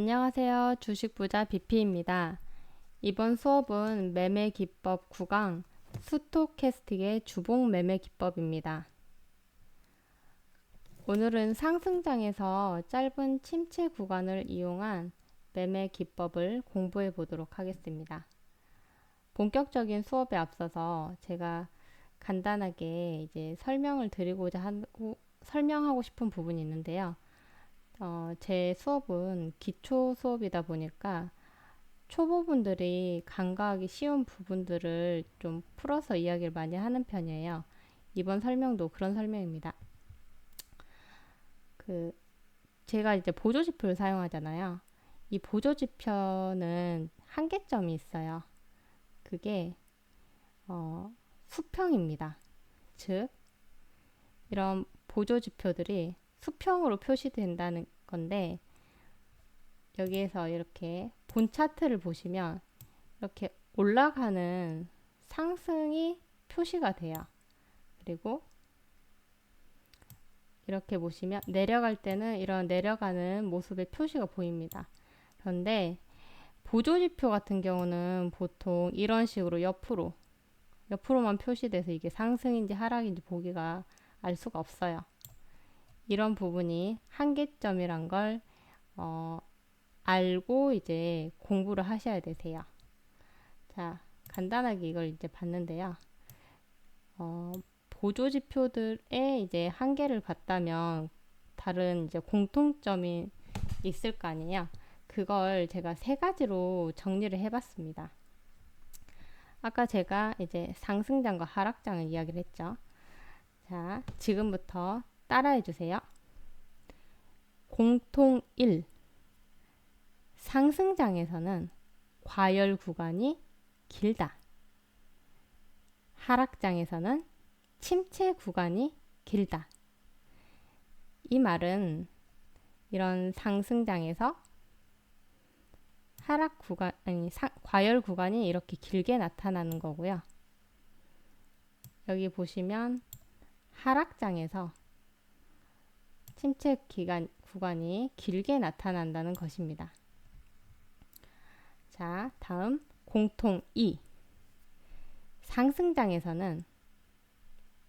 안녕하세요. 주식부자 BP입니다. 이번 수업은 매매 기법 9강 스토캐스틱의 주봉 매매 기법입니다. 오늘은 상승장에서 짧은 침체 구간을 이용한 매매 기법을 공부해 보도록 하겠습니다. 본격적인 수업에 앞서서 제가 간단하게 이제 설명을 드리고자 하고 설명하고 싶은 부분이 있는데요. 어, 제 수업은 기초 수업이다 보니까 초보분들이 간과하기 쉬운 부분들을 좀 풀어서 이야기를 많이 하는 편이에요. 이번 설명도 그런 설명입니다. 그 제가 이제 보조지표를 사용하잖아요. 이 보조지표는 한계점이 있어요. 그게 어, 수평입니다. 즉 이런 보조지표들이 수평으로 표시된다는 건데 여기에서 이렇게 본 차트를 보시면 이렇게 올라가는 상승이 표시가 돼요. 그리고 이렇게 보시면 내려갈 때는 이런 내려가는 모습의 표시가 보입니다. 그런데 보조지표 같은 경우는 보통 이런 식으로 옆으로 옆으로만 표시돼서 이게 상승인지 하락인지 보기가 알 수가 없어요. 이런 부분이 한계점이란 걸 어, 알고 이제 공부를 하셔야 되세요. 자, 간단하게 이걸 이제 봤는데요. 어, 보조 지표들의 이제 한계를 봤다면 다른 이제 공통점이 있을 거 아니에요. 그걸 제가 세 가지로 정리를 해봤습니다. 아까 제가 이제 상승장과 하락장을 이야기를 했죠. 자, 지금부터 따라해 주세요. 공통 1. 상승장에서는 과열 구간이 길다. 하락장에서는 침체 구간이 길다. 이 말은 이런 상승장에서 하락 구간 아니 사, 과열 구간이 이렇게 길게 나타나는 거고요. 여기 보시면 하락장에서 침체 기간 구간이 길게 나타난다는 것입니다. 자, 다음 공통 2. 상승장에서는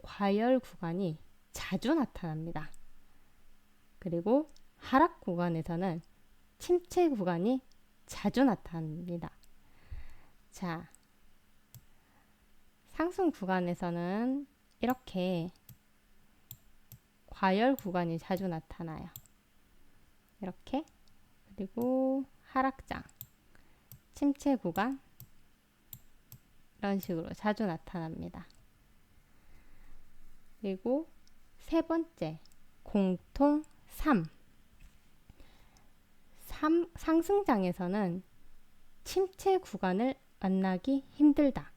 과열 구간이 자주 나타납니다. 그리고 하락 구간에서는 침체 구간이 자주 나타납니다. 자, 상승 구간에서는 이렇게 과열 구간이 자주 나타나요. 이렇게 그리고 하락장, 침체 구간 이런 식으로 자주 나타납니다. 그리고 세 번째 공통 3 3, 상승장에서는 침체 구간을 만나기 힘들다.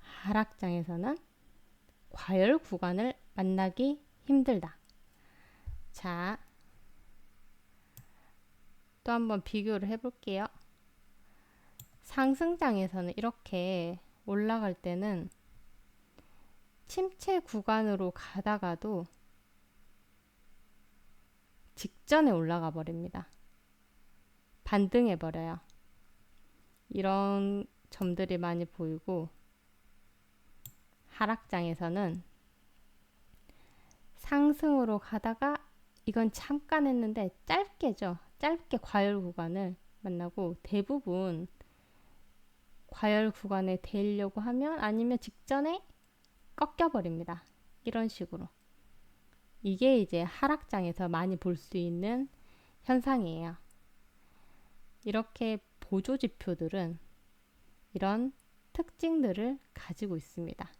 하락장에서는 과열 구간을 만나기 힘들다. 자, 또 한번 비교를 해볼게요. 상승장에서는 이렇게 올라갈 때는 침체 구간으로 가다가도 직전에 올라가 버립니다. 반등해 버려요. 이런 점들이 많이 보이고 하락장에서는 상승으로 가다가 이건 잠깐 했는데 짧게죠. 짧게 과열 구간을 만나고 대부분 과열 구간에 대려고 하면 아니면 직전에 꺾여 버립니다. 이런 식으로. 이게 이제 하락장에서 많이 볼 수 있는 현상이에요. 이렇게 보조 지표들은 이런 특징들을 가지고 있습니다.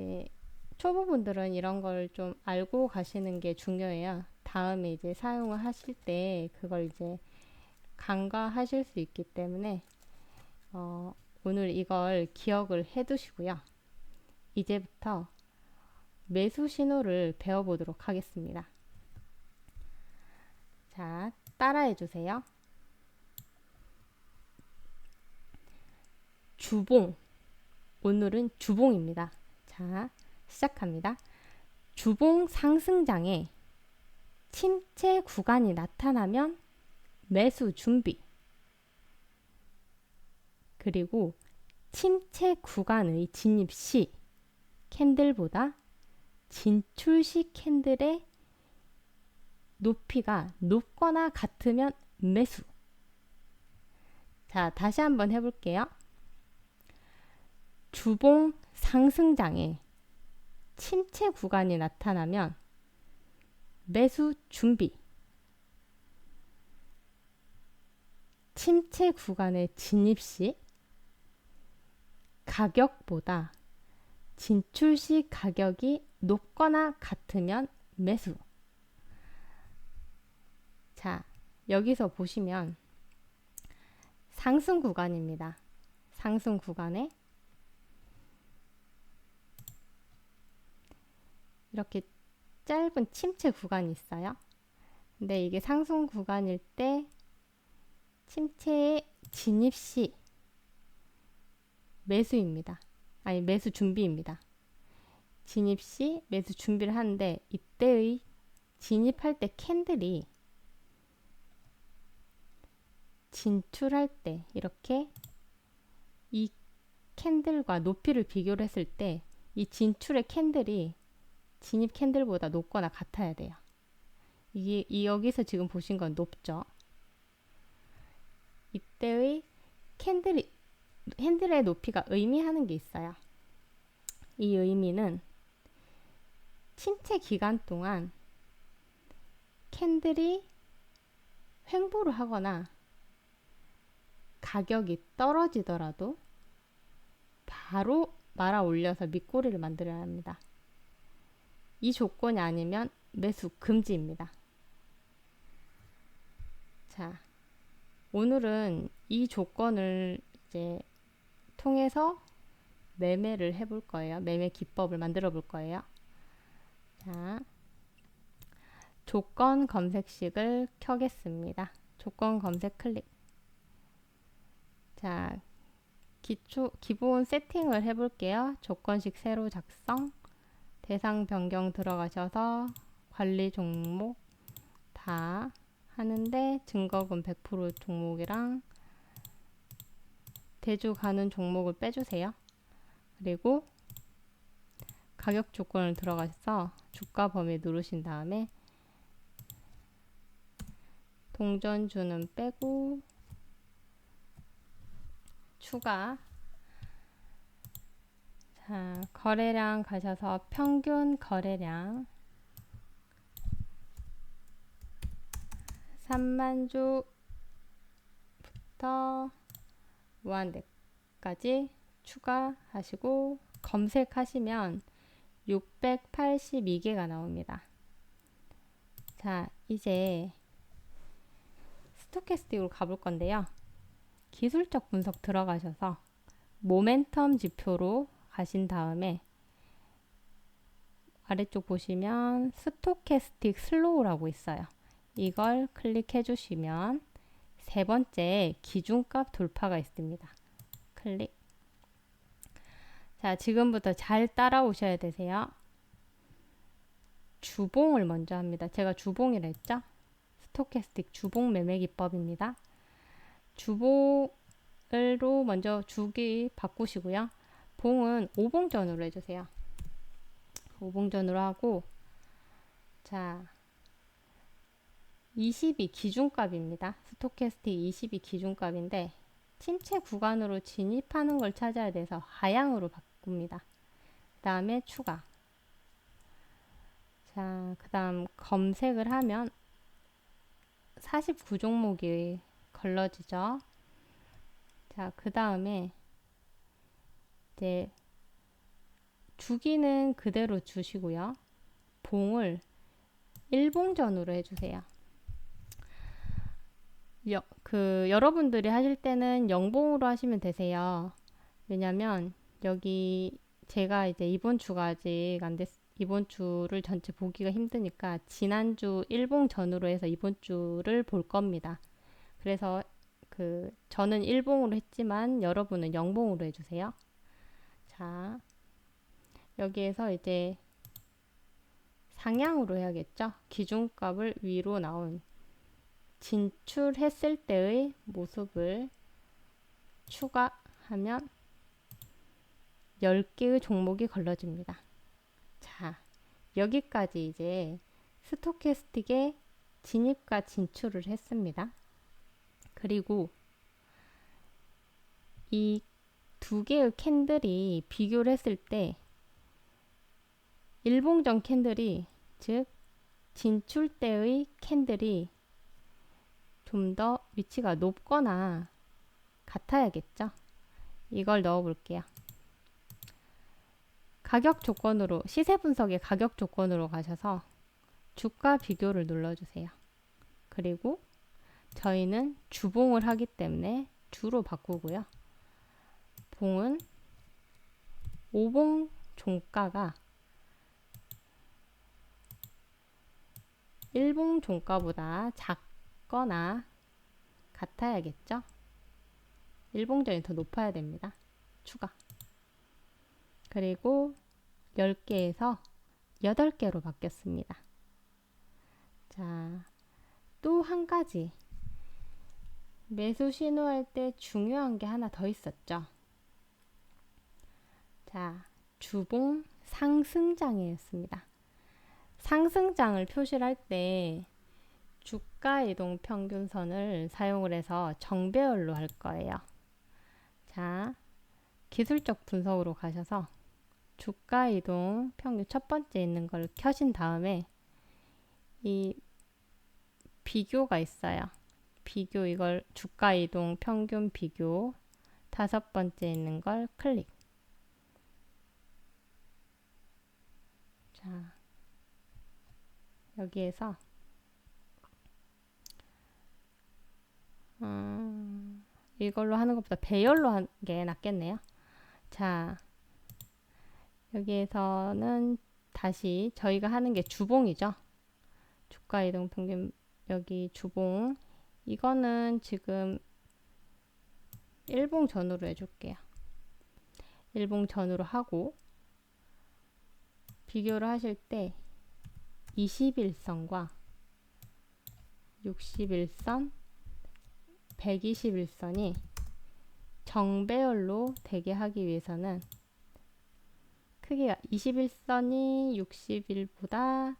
네, 초보분들은 이런 걸 좀 알고 가시는 게 중요해요. 다음에 이제 사용을 하실 때 그걸 이제 간과하실 수 있기 때문에 어, 오늘 이걸 기억을 해 두시고요. 이제부터 매수 신호를 배워보도록 하겠습니다. 자, 따라해 주세요. 주봉. 오늘은 주봉입니다. 자, 시작합니다. 주봉 상승장에 침체 구간이 나타나면 매수 준비. 그리고 침체 구간의 진입 시 캔들보다 진출 시 캔들의 높이가 높거나 같으면 매수. 자, 다시 한번 해볼게요. 주봉 상승장에 침체 구간이 나타나면 매수 준비. 침체 구간의 진입 시 가격보다 진출 시 가격이 높거나 같으면 매수. 자, 여기서 보시면 상승 구간입니다. 상승 구간에 이렇게 짧은 침체 구간이 있어요. 근데 이게 상승 구간일 때 침체의 진입 시 매수입니다. 아니 매수 준비입니다. 진입 시 매수 준비를 하는데 이때의 진입할 때 캔들이 진출할 때 이렇게 이 캔들과 높이를 비교를 했을 때 이 진출의 캔들이 진입 캔들보다 높거나 같아야 돼요. 이게 이 여기서 지금 보신 건 높죠. 이때의 캔들이 핸들의 높이가 의미하는 게 있어요. 이 의미는 침체 기간 동안 캔들이 횡보를 하거나 가격이 떨어지더라도 바로 말아 올려서 밑꼬리를 만들어야 합니다. 이 조건이 아니면 매수 금지입니다. 자, 오늘은 이 조건을 이제 통해서 매매를 해볼 거예요. 매매 기법을 만들어 볼 거예요. 자, 조건 검색식을 켜겠습니다. 조건 검색 클릭. 자, 기초, 기본 세팅을 해볼게요. 조건식 새로 작성, 대상 변경 들어가셔서 관리 종목 다 하는데 증거금 100% 종목이랑 대주 가는 종목을 빼주세요. 그리고 가격 조건을 들어가서 주가 범위 누르신 다음에 동전주는 빼고 추가 자 거래량 가셔서 평균 거래량 3만 주부터 무한대까지 추가하시고 검색하시면 682개가 나옵니다. 자, 이제 스토캐스틱으로 가볼 건데요. 기술적 분석 들어가셔서 모멘텀 지표로 가신 다음에 아래쪽 보시면 스토캐스틱 슬로우라고 있어요. 이걸 클릭해 주시면 세 번째 기준값 돌파가 있습니다. 클릭. 자, 지금부터 잘 따라오셔야 되세요. 주봉을 먼저 합니다. 제가 주봉이라 했죠? 스토캐스틱 주봉 매매 기법입니다. 주봉으로 먼저 주기 바꾸시고요. 봉은 5봉전으로 해주세요. 5봉전으로 하고 자 20이 기준값입니다. 스토캐스틱 20이 기준값인데 침체 구간으로 진입하는 걸 찾아야 돼서 하향으로 바꿉니다. 그 다음에 추가 자, 그 다음 검색을 하면 49종목이 걸러지죠. 자, 그 다음에 이제 주기는 그대로 주시고요. 봉을 일봉전으로 해주세요. 여, 그 여러분들이 하실 때는 영봉으로 하시면 되세요. 왜냐면 여기 제가 이제 이번 주가 아직 안 됐, 이번 주를 전체 보기가 힘드니까 지난주 일봉 전으로 해서 이번 주를 볼 겁니다. 그래서 그 저는 일봉으로 했지만 여러분은 영봉으로 해주세요. 자 여기에서 이제 상향으로 해야겠죠. 기준값을 위로 나온 진출했을 때의 모습을 추가하면 10개의 종목이 걸러집니다. 자, 여기까지 이제 스토캐스틱에 진입과 진출을 했습니다. 그리고 이 두 개의 캔들이 비교를 했을 때 일봉전 캔들이 즉 진출 때의 캔들이 좀 더 위치가 높거나 같아야겠죠. 이걸 넣어 볼게요. 가격 조건으로 시세 분석의 가격 조건으로 가셔서 주가 비교를 눌러 주세요. 그리고 저희는 주봉을 하기 때문에 주로 바꾸고요. 봉은 5봉 종가가 1봉 종가보다 작거나 같아야겠죠? 1봉전이 더 높아야 됩니다. 추가. 그리고 10개에서 8개로 바뀌었습니다. 자, 또 한 가지. 매수 신호할 때 중요한 게 하나 더 있었죠. 자, 주봉 상승장이었습니다. 상승장을 표시를 할 때 주가 이동 평균선을 사용을 해서 정배열로 할 거예요. 자, 기술적 분석으로 가셔서 주가 이동 평균 첫 번째 있는 걸 켜신 다음에 이 비교가 있어요. 비교 이걸 주가 이동 평균 비교 다섯 번째 있는 걸 클릭. 자, 여기에서 음, 이걸로 하는 것보다 배열로 하는 게 낫겠네요. 자, 여기에서는 다시 저희가 하는 게 주봉이죠. 주가 이동 평균 여기 주봉 이거는 지금 일봉 전으로 해줄게요. 일봉 전으로 하고 비교를 하실 때 21선과 61선, 121선이 정배열로 되게 하기 위해서는 크기가 21선이 61보다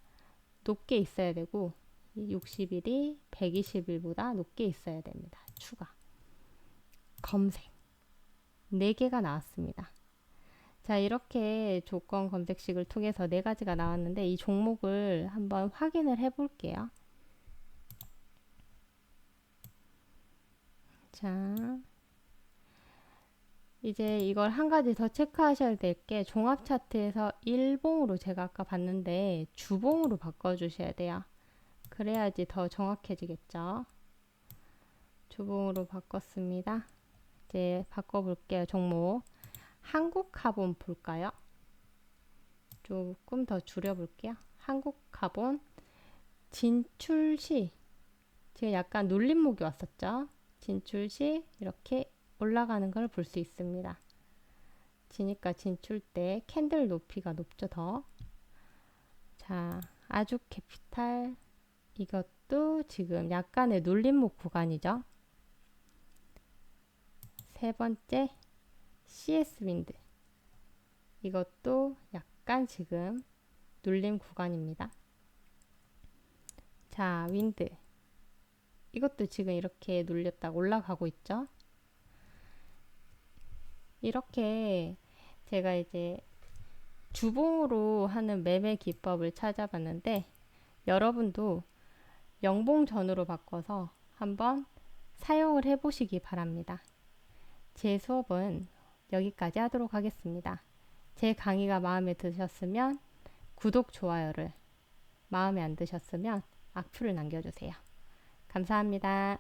높게 있어야 되고 61이 121보다 높게 있어야 됩니다. 추가. 검색. 4개가 나왔습니다. 자, 이렇게 조건 검색식을 통해서 네 가지가 나왔는데 이 종목을 한번 확인을 해 볼게요. 자, 이제 이걸 한 가지 더 체크하셔야 될 게 종합 차트에서 일봉으로 제가 아까 봤는데 주봉으로 바꿔 주셔야 돼요. 그래야지 더 정확해지겠죠. 주봉으로 바꿨습니다. 이제 바꿔 볼게요. 종목. 한국 카본 볼까요? 조금 더 줄여볼게요. 한국 카본 진출 시 제가 약간 눌림목이 왔었죠. 진출 시 이렇게 올라가는 걸 볼 수 있습니다. 지니까 진출 때 캔들 높이가 높죠 더. 자, 아주 캐피탈 이것도 지금 약간의 눌림목 구간이죠. 세 번째 CS 윈드 이것도 약간 지금 눌림 구간입니다. 자, 윈드 이것도 지금 이렇게 눌렸다 올라가고 있죠. 이렇게 제가 이제 주봉으로 하는 매매 기법을 찾아봤는데 여러분도 영봉 전으로 바꿔서 한번 사용을 해 보시기 바랍니다. 제 수업은 여기까지 하도록 하겠습니다. 제 강의가 마음에 드셨으면 구독, 좋아요를 마음에 안 드셨으면 악플을 남겨주세요. 감사합니다.